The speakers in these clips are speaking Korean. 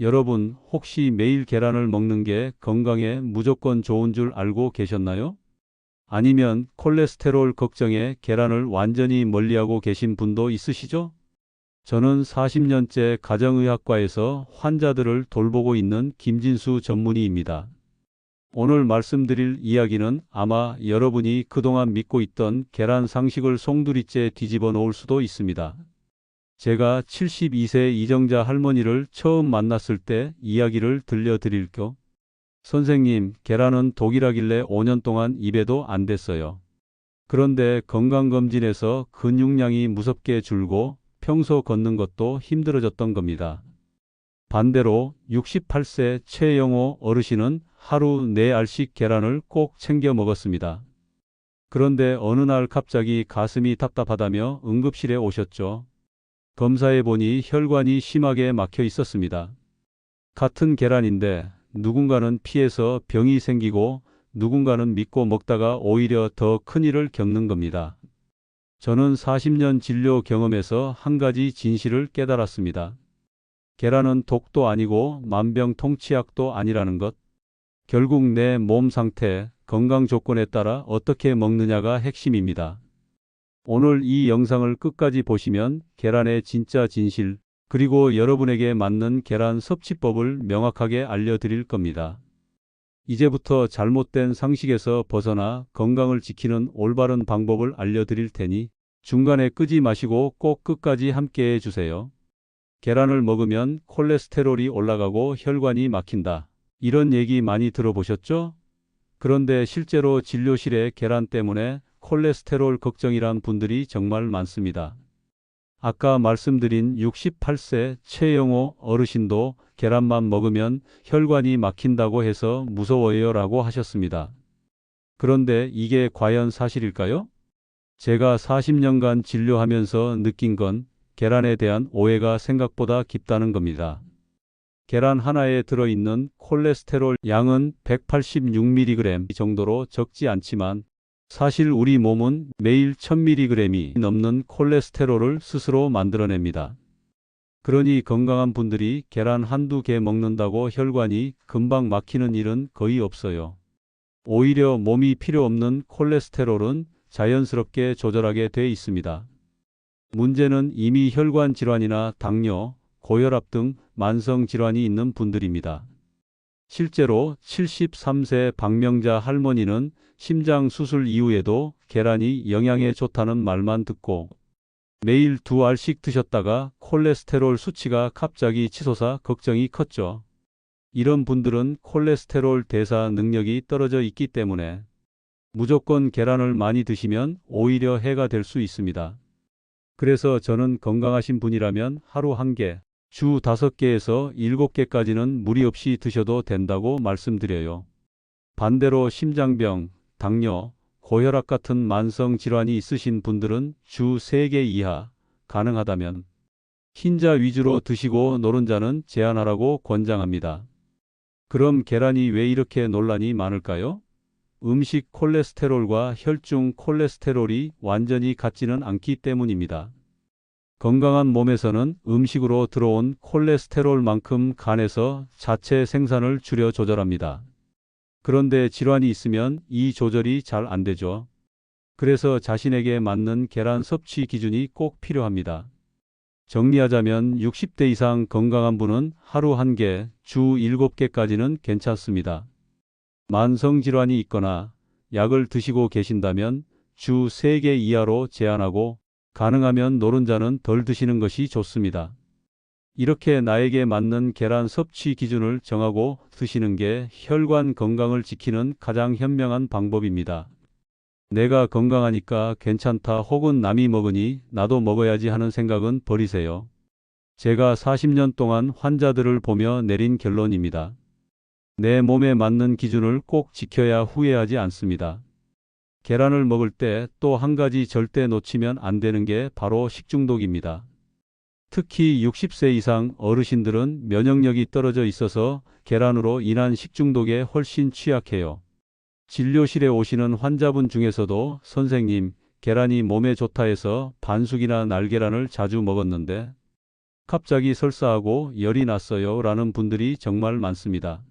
여러분, 혹시 매일 계란을 먹는 게 건강에 무조건 좋은 줄 알고 계셨나요? 아니면 콜레스테롤 걱정에 계란을 완전히 멀리하고 계신 분도 있으시죠? 저는 40년째 가정의학과에서 환자들을 돌보고 있는 김진수 전문의입니다. 오늘 말씀드릴 이야기는 아마 여러분이 그동안 믿고 있던 계란 상식을 송두리째 뒤집어 놓을 수도 있습니다. 제가 72세 이정자 할머니를 처음 만났을 때 이야기를 들려드릴게요. 선생님, 계란은 독이라길래 5년 동안 입에도 안 댔어요. 그런데 건강검진에서 근육량이 무섭게 줄고 평소 걷는 것도 힘들어졌던 겁니다. 반대로 68세 최영호 어르신은 하루 4알씩 계란을 꼭 챙겨 먹었습니다. 그런데 어느 날 갑자기 가슴이 답답하다며 응급실에 오셨죠. 검사해 보니 혈관이 심하게 막혀 있었습니다. 같은 계란인데 누군가는 피해서 병이 생기고 누군가는 믿고 먹다가 오히려 더 큰일을 겪는 겁니다. 저는 40년 진료 경험에서 한 가지 진실을 깨달았습니다. 계란은 독도 아니고 만병통치약도 아니라는 것. 결국 내 몸 상태, 건강 조건에 따라 어떻게 먹느냐가 핵심입니다. 오늘 이 영상을 끝까지 보시면 계란의 진짜 진실, 그리고 여러분에게 맞는 계란 섭취법을 명확하게 알려드릴 겁니다. 이제부터 잘못된 상식에서 벗어나 건강을 지키는 올바른 방법을 알려드릴 테니 중간에 끄지 마시고 꼭 끝까지 함께 해주세요. 계란을 먹으면 콜레스테롤이 올라가고 혈관이 막힌다. 이런 얘기 많이 들어보셨죠? 그런데 실제로 진료실에 계란 때문에 콜레스테롤 걱정이란 분들이 정말 많습니다. 아까 말씀드린 68세 최영호 어르신도 계란만 먹으면 혈관이 막힌다고 해서 무서워요 라고 하셨습니다. 그런데 이게 과연 사실일까요? 제가 40년간 진료하면서 느낀 건 계란에 대한 오해가 생각보다 깊다는 겁니다. 계란 하나에 들어있는 콜레스테롤 양은 186mg 정도로 적지 않지만 사실 우리 몸은 매일 1000mg이 넘는 콜레스테롤을 스스로 만들어냅니다. 그러니 건강한 분들이 계란 한두 개 먹는다고 혈관이 금방 막히는 일은 거의 없어요. 오히려 몸이 필요 없는 콜레스테롤은 자연스럽게 조절하게 돼 있습니다. 문제는 이미 혈관 질환이나 당뇨, 고혈압 등 만성 질환이 있는 분들입니다. 실제로 73세 박명자 할머니는 심장 수술 이후에도 계란이 영양에 좋다는 말만 듣고 매일 두 알씩 드셨다가 콜레스테롤 수치가 갑자기 치솟아 걱정이 컸죠. 이런 분들은 콜레스테롤 대사 능력이 떨어져 있기 때문에 무조건 계란을 많이 드시면 오히려 해가 될 수 있습니다. 그래서 저는 건강하신 분이라면 하루 한 개, 주 다섯 개에서 일곱 개까지는 무리 없이 드셔도 된다고 말씀드려요. 반대로 심장병, 당뇨, 고혈압 같은 만성 질환이 있으신 분들은 주 3개 이하, 가능하다면 흰자 위주로 드시고 노른자는 제한하라고 권장합니다. 그럼 계란이 왜 이렇게 논란이 많을까요? 음식 콜레스테롤과 혈중 콜레스테롤이 완전히 같지는 않기 때문입니다. 건강한 몸에서는 음식으로 들어온 콜레스테롤만큼 간에서 자체 생산을 줄여 조절합니다. 그런데 질환이 있으면 이 조절이 잘 안 되죠. 그래서 자신에게 맞는 계란 섭취 기준이 꼭 필요합니다. 정리하자면 60대 이상 건강한 분은 하루 한 개, 주 7개까지는 괜찮습니다. 만성 질환이 있거나 약을 드시고 계신다면 주 3개 이하로 제한하고 가능하면 노른자는 덜 드시는 것이 좋습니다. 이렇게 나에게 맞는 계란 섭취 기준을 정하고 드시는 게 혈관 건강을 지키는 가장 현명한 방법입니다. 내가 건강하니까 괜찮다 혹은 남이 먹으니 나도 먹어야지 하는 생각은 버리세요. 제가 40년 동안 환자들을 보며 내린 결론입니다. 내 몸에 맞는 기준을 꼭 지켜야 후회하지 않습니다. 계란을 먹을 때 또 한 가지 절대 놓치면 안 되는 게 바로 식중독입니다. 특히 60세 이상 어르신들은 면역력이 떨어져 있어서 계란으로 인한 식중독에 훨씬 취약해요. 진료실에 오시는 환자분 중에서도 선생님, 계란이 몸에 좋다 해서 반숙이나 날계란을 자주 먹었는데 갑자기 설사하고 열이 났어요 라는 분들이 정말 많습니다.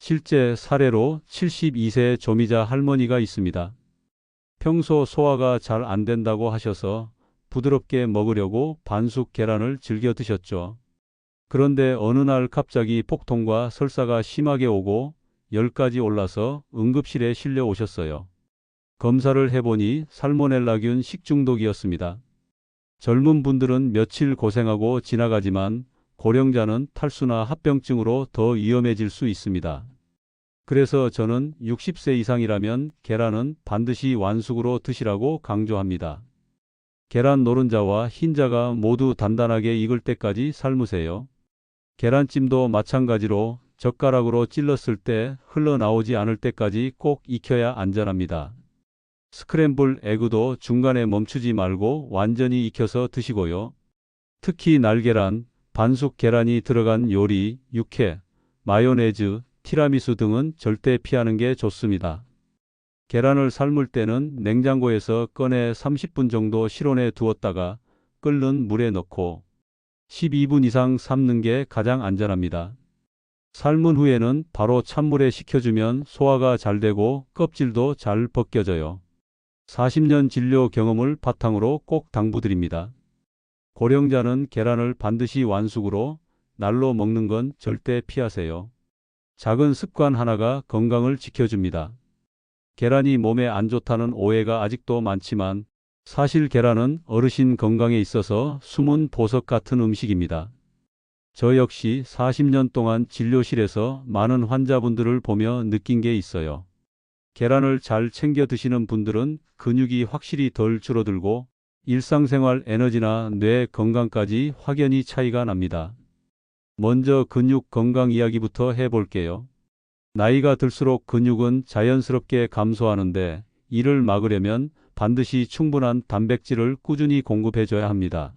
실제 사례로 72세 조미자 할머니가 있습니다. 평소 소화가 잘 안 된다고 하셔서 부드럽게 먹으려고 반숙 계란을 즐겨 드셨죠. 그런데 어느 날 갑자기 폭통과 설사가 심하게 오고 열까지 올라서 응급실에 실려 오셨어요. 검사를 해보니 살모넬라균 식중독이었습니다. 젊은 분들은 며칠 고생하고 지나가지만 고령자는 탈수나 합병증으로 더 위험해질 수 있습니다. 그래서 저는 60세 이상이라면 계란은 반드시 완숙으로 드시라고 강조합니다. 계란 노른자와 흰자가 모두 단단하게 익을 때까지 삶으세요. 계란찜도 마찬가지로 젓가락으로 찔렀을 때 흘러나오지 않을 때까지 꼭 익혀야 안전합니다. 스크램블 에그도 중간에 멈추지 말고 완전히 익혀서 드시고요. 특히 날계란, 반숙 계란이 들어간 요리, 육회, 마요네즈, 티라미수 등은 절대 피하는 게 좋습니다. 계란을 삶을 때는 냉장고에서 꺼내 30분 정도 실온에 두었다가 끓는 물에 넣고 12분 이상 삶는 게 가장 안전합니다. 삶은 후에는 바로 찬물에 식혀주면 소화가 잘 되고 껍질도 잘 벗겨져요. 40년 진료 경험을 바탕으로 꼭 당부드립니다. 고령자는 계란을 반드시 완숙으로 날로 먹는 건 절대 피하세요. 작은 습관 하나가 건강을 지켜줍니다. 계란이 몸에 안 좋다는 오해가 아직도 많지만 사실 계란은 어르신 건강에 있어서 숨은 보석 같은 음식입니다. 저 역시 40년 동안 진료실에서 많은 환자분들을 보며 느낀 게 있어요. 계란을 잘 챙겨 드시는 분들은 근육이 확실히 덜 줄어들고 일상생활 에너지나 뇌 건강까지 확연히 차이가 납니다. 먼저 근육 건강 이야기부터 해볼게요. 나이가 들수록 근육은 자연스럽게 감소하는데 이를 막으려면 반드시 충분한 단백질을 꾸준히 공급해줘야 합니다.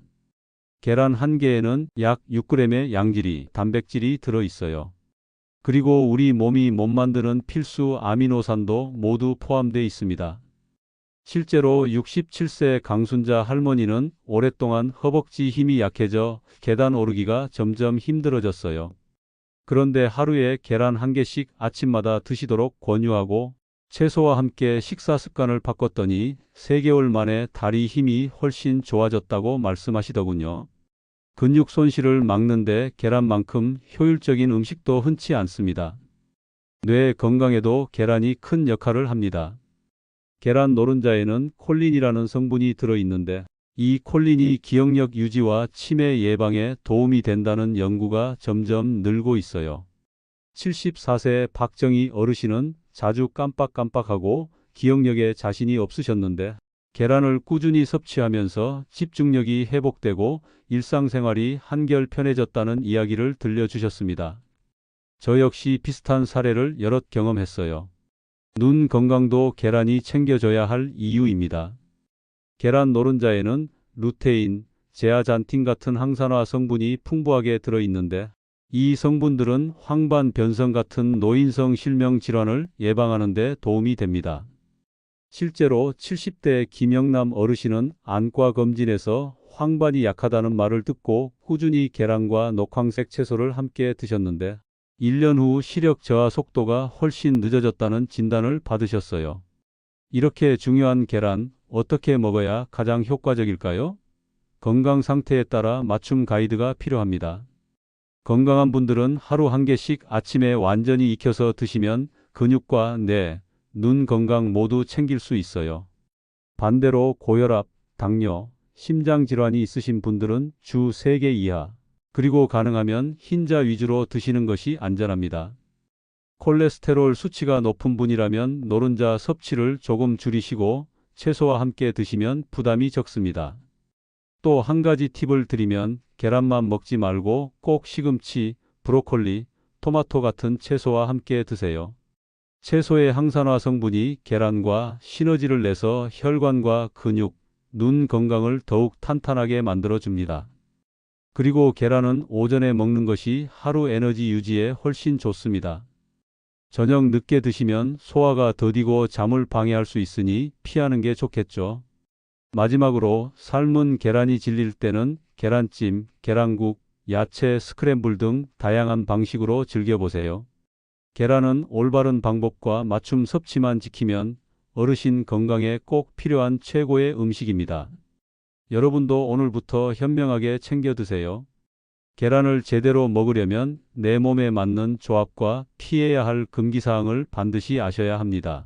계란 한 개에는 약 6g의 양질이 단백질이 들어 있어요. 그리고 우리 몸이 못 만드는 필수 아미노산도 모두 포함되어 있습니다. 실제로 67세 강순자 할머니는 오랫동안 허벅지 힘이 약해져 계단 오르기가 점점 힘들어졌어요. 그런데 하루에 계란 한 개씩 아침마다 드시도록 권유하고 채소와 함께 식사 습관을 바꿨더니 3개월 만에 다리 힘이 훨씬 좋아졌다고 말씀하시더군요. 근육 손실을 막는데 계란만큼 효율적인 음식도 흔치 않습니다. 뇌 건강에도 계란이 큰 역할을 합니다. 계란 노른자에는 콜린이라는 성분이 들어있는데 이 콜린이 기억력 유지와 치매 예방에 도움이 된다는 연구가 점점 늘고 있어요. 74세 박정희 어르신은 자주 깜빡깜빡하고 기억력에 자신이 없으셨는데 계란을 꾸준히 섭취하면서 집중력이 회복되고 일상생활이 한결 편해졌다는 이야기를 들려주셨습니다. 저 역시 비슷한 사례를 여럿 경험했어요. 눈 건강도 계란이 챙겨줘야 할 이유입니다. 계란 노른자에는 루테인, 제아잔틴 같은 항산화 성분이 풍부하게 들어있는데 이 성분들은 황반 변성 같은 노인성 실명 질환을 예방하는 데 도움이 됩니다. 실제로 70대 김영남 어르신은 안과 검진에서 황반이 약하다는 말을 듣고 꾸준히 계란과 녹황색 채소를 함께 드셨는데 1년 후 시력 저하 속도가 훨씬 늦어졌다는 진단을 받으셨어요. 이렇게 중요한 계란 어떻게 먹어야 가장 효과적일까요? 건강 상태에 따라 맞춤 가이드가 필요합니다. 건강한 분들은 하루 한 개씩 아침에 완전히 익혀서 드시면 근육과 뇌, 눈 건강 모두 챙길 수 있어요. 반대로 고혈압, 당뇨, 심장 질환이 있으신 분들은 주 3개 이하, 그리고 가능하면 흰자 위주로 드시는 것이 안전합니다. 콜레스테롤 수치가 높은 분이라면 노른자 섭취를 조금 줄이시고 채소와 함께 드시면 부담이 적습니다. 또 한 가지 팁을 드리면 계란만 먹지 말고 꼭 시금치, 브로콜리, 토마토 같은 채소와 함께 드세요. 채소의 항산화 성분이 계란과 시너지를 내서 혈관과 근육, 눈 건강을 더욱 탄탄하게 만들어 줍니다. 그리고 계란은 오전에 먹는 것이 하루 에너지 유지에 훨씬 좋습니다. 저녁 늦게 드시면 소화가 더디고 잠을 방해할 수 있으니 피하는 게 좋겠죠. 마지막으로 삶은 계란이 질릴 때는 계란찜, 계란국, 야채, 스크램블 등 다양한 방식으로 즐겨보세요. 계란은 올바른 방법과 맞춤 섭취만 지키면 어르신 건강에 꼭 필요한 최고의 음식입니다. 여러분도 오늘부터 현명하게 챙겨 드세요. 계란을 제대로 먹으려면 내 몸에 맞는 조합과 피해야 할 금기사항을 반드시 아셔야 합니다.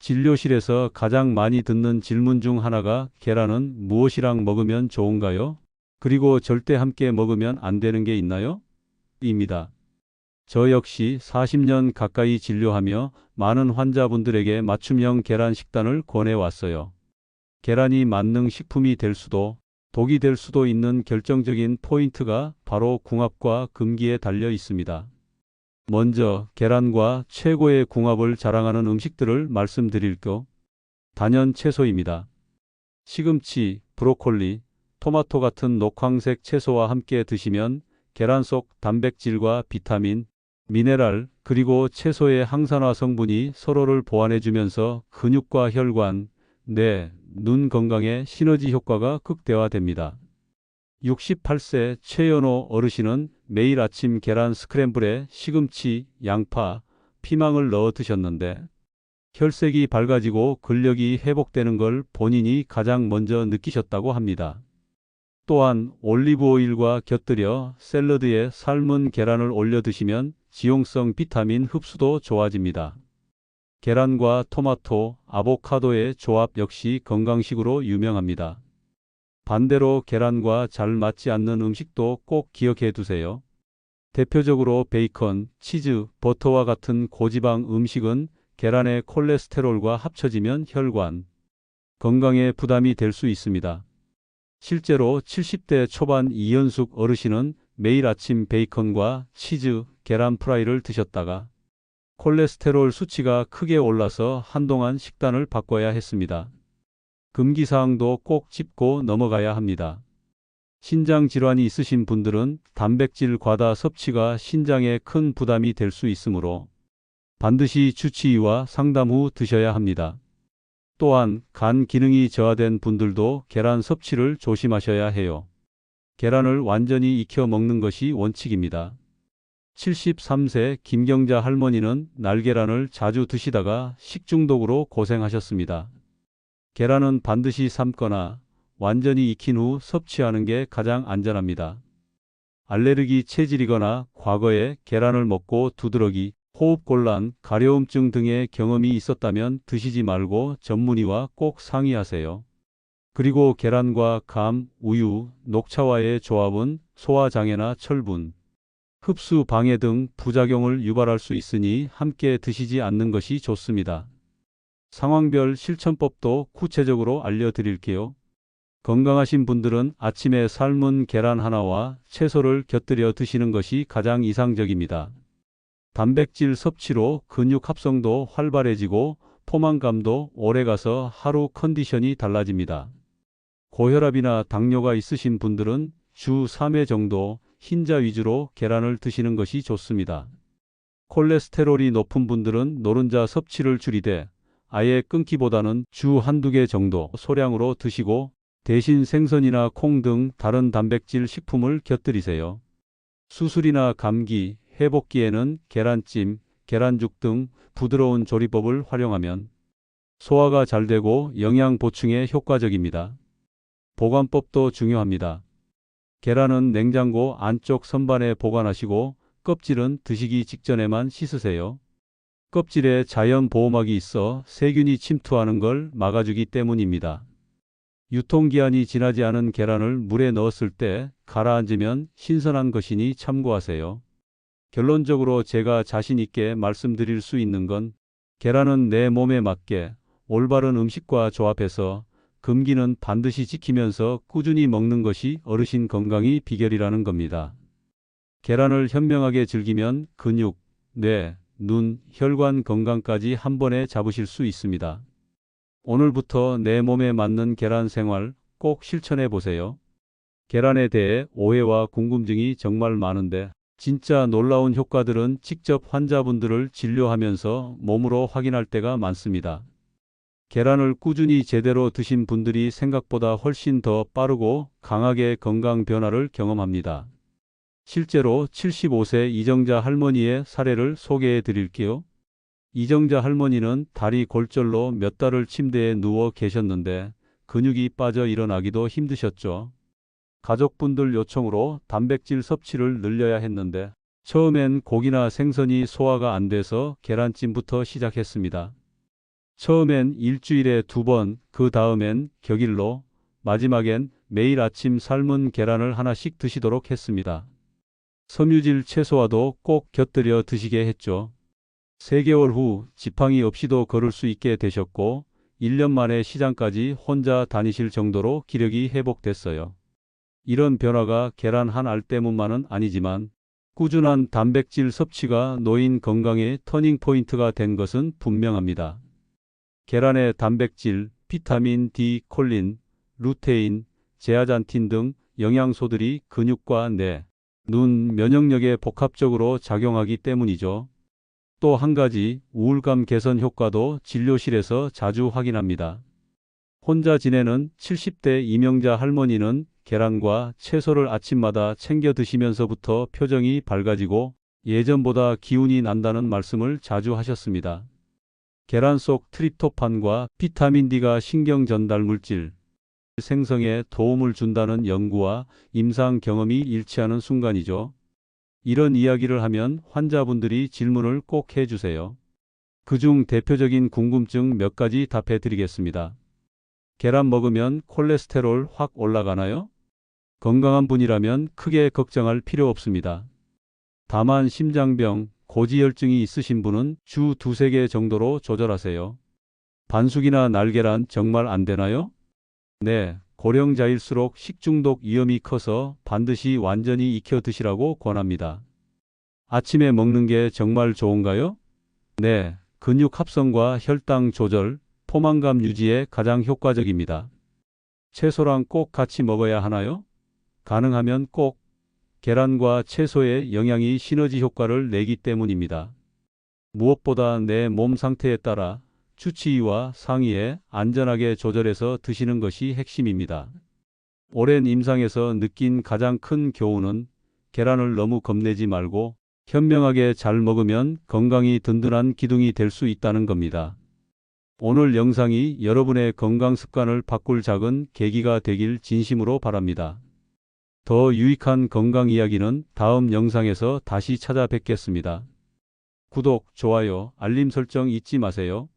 진료실에서 가장 많이 듣는 질문 중 하나가 계란은 무엇이랑 먹으면 좋은가요? 그리고 절대 함께 먹으면 안 되는 게 있나요? 입니다. 저 역시 40년 가까이 진료하며 많은 환자분들에게 맞춤형 계란 식단을 권해왔어요. 계란이 만능 식품이 될 수도 독이 될 수도 있는 결정적인 포인트가 바로 궁합과 금기에 달려 있습니다. 먼저 계란과 최고의 궁합을 자랑하는 음식들을 말씀드릴게요. 단연 채소입니다. 시금치, 브로콜리, 토마토 같은 녹황색 채소와 함께 드시면 계란 속 단백질과 비타민, 미네랄, 그리고 채소의 항산화 성분이 서로를 보완해주면서 근육과 혈관, 뇌, 눈 건강에 시너지 효과가 극대화됩니다. 68세 최연호 어르신은 매일 아침 계란 스크램블에 시금치, 양파, 피망을 넣어 드셨는데 혈색이 밝아지고 근력이 회복되는 걸 본인이 가장 먼저 느끼셨다고 합니다. 또한 올리브 오일과 곁들여 샐러드에 삶은 계란을 올려 드시면 지용성 비타민 흡수도 좋아집니다. 계란과 토마토, 아보카도의 조합 역시 건강식으로 유명합니다. 반대로 계란과 잘 맞지 않는 음식도 꼭 기억해 두세요. 대표적으로 베이컨, 치즈, 버터와 같은 고지방 음식은 계란의 콜레스테롤과 합쳐지면 혈관, 건강에 부담이 될 수 있습니다. 실제로 70대 초반 이현숙 어르신은 매일 아침 베이컨과 치즈, 계란 프라이를 드셨다가 콜레스테롤 수치가 크게 올라서 한동안 식단을 바꿔야 했습니다. 금기사항도 꼭 짚고 넘어가야 합니다. 신장 질환이 있으신 분들은 단백질 과다 섭취가 신장에 큰 부담이 될 수 있으므로 반드시 주치의와 상담 후 드셔야 합니다. 또한 간 기능이 저하된 분들도 계란 섭취를 조심하셔야 해요. 계란을 완전히 익혀 먹는 것이 원칙입니다. 73세 김경자 할머니는 날계란을 자주 드시다가 식중독으로 고생하셨습니다. 계란은 반드시 삶거나 완전히 익힌 후 섭취하는 게 가장 안전합니다. 알레르기 체질이거나 과거에 계란을 먹고 두드러기, 호흡곤란, 가려움증 등의 경험이 있었다면 드시지 말고 전문의와 꼭 상의하세요. 그리고 계란과 감, 우유, 녹차와의 조합은 소화장애나 철분, 흡수 방해 등 부작용을 유발할 수 있으니 함께 드시지 않는 것이 좋습니다. 상황별 실천법도 구체적으로 알려드릴게요. 건강하신 분들은 아침에 삶은 계란 하나와 채소를 곁들여 드시는 것이 가장 이상적입니다. 단백질 섭취로 근육 합성도 활발해지고 포만감도 오래가서 하루 컨디션이 달라집니다. 고혈압이나 당뇨가 있으신 분들은 주 3회 정도 흰자 위주로 계란을 드시는 것이 좋습니다. 콜레스테롤이 높은 분들은 노른자 섭취를 줄이되 아예 끊기보다는 주 한두 개 정도 소량으로 드시고 대신 생선이나 콩 등 다른 단백질 식품을 곁들이세요. 수술이나 감기, 회복기에는 계란찜, 계란죽 등 부드러운 조리법을 활용하면 소화가 잘 되고 영양 보충에 효과적입니다. 보관법도 중요합니다. 계란은 냉장고 안쪽 선반에 보관하시고 껍질은 드시기 직전에만 씻으세요. 껍질에 자연 보호막이 있어 세균이 침투하는 걸 막아주기 때문입니다. 유통기한이 지나지 않은 계란을 물에 넣었을 때 가라앉으면 신선한 것이니 참고하세요. 결론적으로 제가 자신 있게 말씀드릴 수 있는 건 계란은 내 몸에 맞게 올바른 음식과 조합해서 금기는 반드시 지키면서 꾸준히 먹는 것이 어르신 건강이 비결이라는 겁니다. 계란을 현명하게 즐기면 근육, 뇌, 눈, 혈관 건강까지 한 번에 잡으실 수 있습니다. 오늘부터 내 몸에 맞는 계란 생활 꼭 실천해 보세요. 계란에 대해 오해와 궁금증이 정말 많은데 진짜 놀라운 효과들은 직접 환자분들을 진료하면서 몸으로 확인할 때가 많습니다. 계란을 꾸준히 제대로 드신 분들이 생각보다 훨씬 더 빠르고 강하게 건강 변화를 경험합니다. 실제로 75세 이정자 할머니의 사례를 소개해 드릴게요. 이정자 할머니는 다리 골절로 몇 달을 침대에 누워 계셨는데 근육이 빠져 일어나기도 힘드셨죠. 가족분들 요청으로 단백질 섭취를 늘려야 했는데 처음엔 고기나 생선이 소화가 안 돼서 계란찜부터 시작했습니다. 처음엔 일주일에 두 번, 그 다음엔 격일로, 마지막엔 매일 아침 삶은 계란을 하나씩 드시도록 했습니다. 섬유질 채소와도 꼭 곁들여 드시게 했죠. 3개월 후 지팡이 없이도 걸을 수 있게 되셨고 1년 만에 시장까지 혼자 다니실 정도로 기력이 회복됐어요. 이런 변화가 계란 한 알 때문만은 아니지만 꾸준한 단백질 섭취가 노인 건강의 터닝 포인트가 된 것은 분명합니다. 계란의 단백질, 비타민 D, 콜린, 루테인, 제아잔틴 등 영양소들이 근육과 뇌, 눈, 면역력에 복합적으로 작용하기 때문이죠. 또 한 가지 우울감 개선 효과도 진료실에서 자주 확인합니다. 혼자 지내는 70대 이명자 할머니는 계란과 채소를 아침마다 챙겨 드시면서부터 표정이 밝아지고 예전보다 기운이 난다는 말씀을 자주 하셨습니다. 계란 속 트립토판과 비타민 D가 신경 전달 물질 생성에 도움을 준다는 연구와 임상 경험이 일치하는 순간이죠. 이런 이야기를 하면 환자분들이 질문을 꼭 해주세요. 그중 대표적인 궁금증 몇 가지 답해 드리겠습니다. 계란 먹으면 콜레스테롤 확 올라가나요? 건강한 분이라면 크게 걱정할 필요 없습니다. 다만 심장병, 고지혈증이 있으신 분은 주 두세 개 정도로 조절하세요. 반숙이나 날계란 정말 안 되나요? 네, 고령자일수록 식중독 위험이 커서 반드시 완전히 익혀 드시라고 권합니다. 아침에 먹는 게 정말 좋은가요? 네, 근육 합성과 혈당 조절, 포만감 유지에 가장 효과적입니다. 채소랑 꼭 같이 먹어야 하나요? 가능하면 꼭 계란과 채소의 영양이 시너지 효과를 내기 때문입니다. 무엇보다 내 몸 상태에 따라 주치의와 상의해 안전하게 조절해서 드시는 것이 핵심입니다. 오랜 임상에서 느낀 가장 큰 교훈은 계란을 너무 겁내지 말고 현명하게 잘 먹으면 건강이 든든한 기둥이 될 수 있다는 겁니다. 오늘 영상이 여러분의 건강 습관을 바꿀 작은 계기가 되길 진심으로 바랍니다. 더 유익한 건강 이야기는 다음 영상에서 다시 찾아뵙겠습니다. 구독, 좋아요, 알림 설정 잊지 마세요.